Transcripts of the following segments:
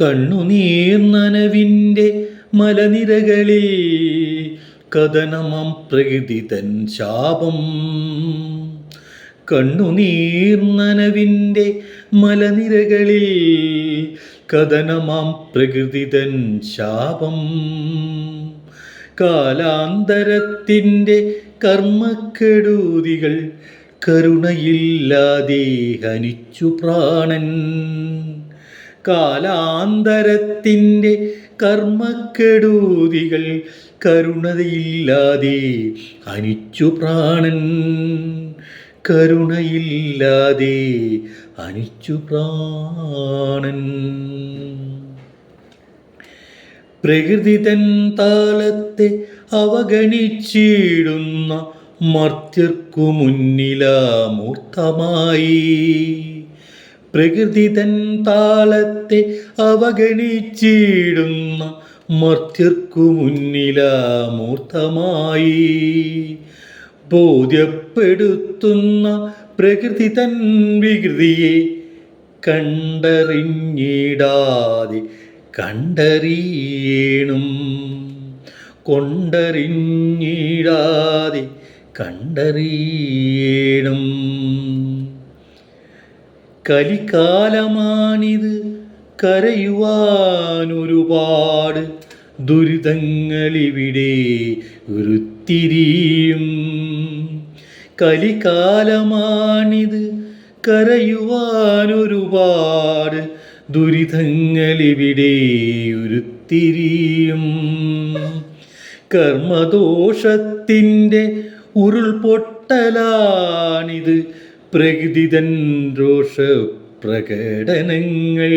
കണ്ണുനീർ നനവിന്റെ മലനിരകളിൽ കഥനമം പ്രകൃതിതൻ ശാപം. കണ്ണുനീർ നനവിന്റെ മലനിരകളിൽ കഥനമാം പ്രകൃതിതൻ ശാപം. കാലാന്തരത്തിന്റെ കർമ്മക്കെടൂതികൾ കരുണയില്ലാതെ ഹനിച്ചു പ്രാണൻ. കാലാന്തരത്തിന്റെ കർമ്മക്കെടൂതികൾ കരുണതയില്ലാതെ അനിച്ചു പ്രാണൻ കരുണയില്ലാതെ അനിച്ചു പ്രാണൻ. പ്രകൃതി തൻ താളത്തെ അവഗണിച്ചിടുന്ന മർത്യർക്കു മുന്നിലാമൂർത്തമായി പ്രകൃതി തൻ താളത്തെ അവഗണിച്ചിടുന്ന മർത്യർക്കു മുന്നിലാമൂർത്തമായി. ബോധ്യപ്പെടുത്തുന്ന പ്രകൃതി തൻ വികൃതിയെ കണ്ടറിഞ്ഞിടാതെ കണ്ടറിയണം. കൊണ്ടറിഞ്ഞിടാതെ കണ്ടറിയണം. കലിക്കാലമാണിത് കരയുവാനൊരുപാട് ദുരിതങ്ങളിവിടെ ഉരുത്തിരിയും. കലിക്കാലമാണിത് കരയുവാനൊരുപാട് ദുരിതങ്ങളിവിടെ ഉരുത്തിരിയും. കർമ്മദോഷത്തിന്റെ ഉരുൾപൊട്ടലാണിത് പ്രകൃതിതൻ രോഷ പ്രകടനങ്ങൾ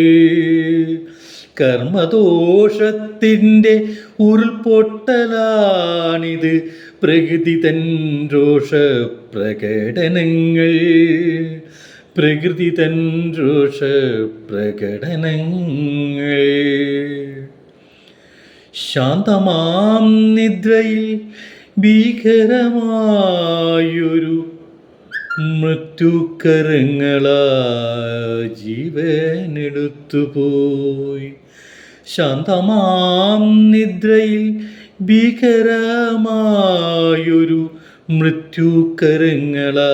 കർമ്മദോഷത്തിന്റെ ഉരുൾപൊട്ടലാണിത് പ്രകൃതിതൻ രോഷ പ്രകടനങ്ങൾ പ്രകൃതിതൻ രോഷ പ്രകടനങ്ങൾ ശാന്തമാം നിദ്രയിൽ ഭീകരമായൊരു മൃത്യുക്കരങ്ങളാ ജീവനെടുത്തുപോയി ശാന്തമാം നിദ്രയിൽ ഭീകരമായൊരു മൃത്യുക്കരങ്ങളാ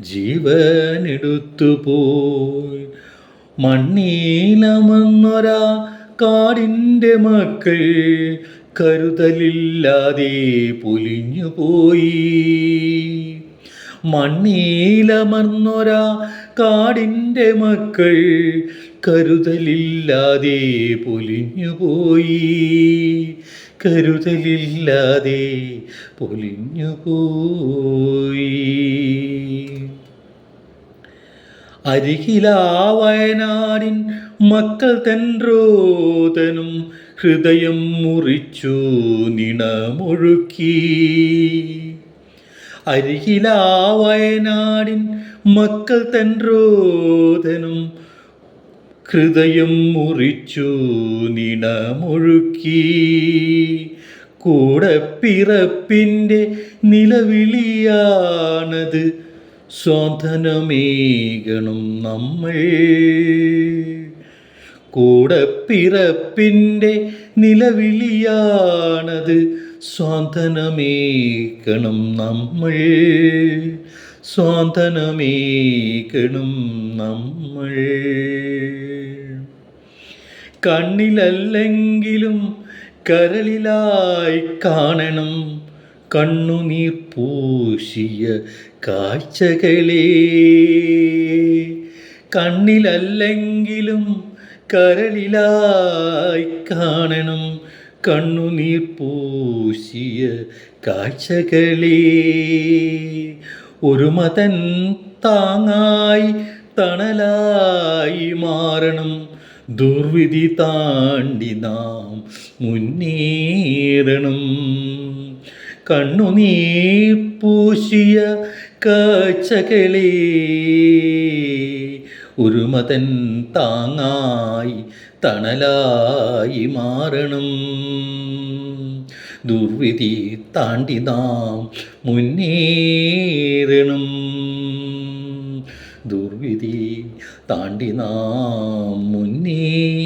ജീവനെടുത്തുപോയി മണ്ണീലമെന്നൊരാ കാടിന്റെ മക്കൾ കരുതലില്ലാതെ പൊലിഞ്ഞുപോയി. മണ്ണീലമർന്നൊരാ കാടിന്റെ മക്കൾ കരുതലില്ലാതെ പൊലിഞ്ഞുപോയി. കരുതലില്ലാതെ പൊലിഞ്ഞുപോയി. അരികിലാ വയനാടിൻ മക്കൾ തെൻറോതനും ഹൃദയം മുറിച്ചു നിണമൊഴുക്കി. അരികിലാ വയനാടിൻ മക്കൾ തെൻറോതനും ഹൃദയം മുറിച്ചു നിണമൊഴുക്കി. കൂടെ പിറപ്പിന്റെ നിലവിളിയാണത് സ്വാതനമേകണം നമ്മൾ. കൂടെ പിറപ്പിന്റെ നിലവിളിയാണത് സ്വാതനമേകണം നമ്മൾ. സ്വാന്തനമേക്കണം നമ്മൾ. കണ്ണിലല്ലെങ്കിലും കരളിലായി കാണണം. കണ്ണുനീർ പൂശിയ കാഴ്ചകളെ. കണ്ണിലല്ലെങ്കിലും കരളിലായി കാണണം. കണ്ണുനീർ പൂശിയ കാഴ്ചകളേ. ഒരു മതൻ താങ്ങായി തണലായി മാറണം. ദുർവിധി താണ്ടി നാം മുന്നേറണം. കണ്ണുനീർ പൂശിയ കാഴ്ചകളെ. ഒരു മതൻ താങ്ങായി തണലായി മാറണം. ദുർവിധി താണ്ടി നാം മുന്നേറണം. ദുർവിധി താണ്ടി നാം നൽകണം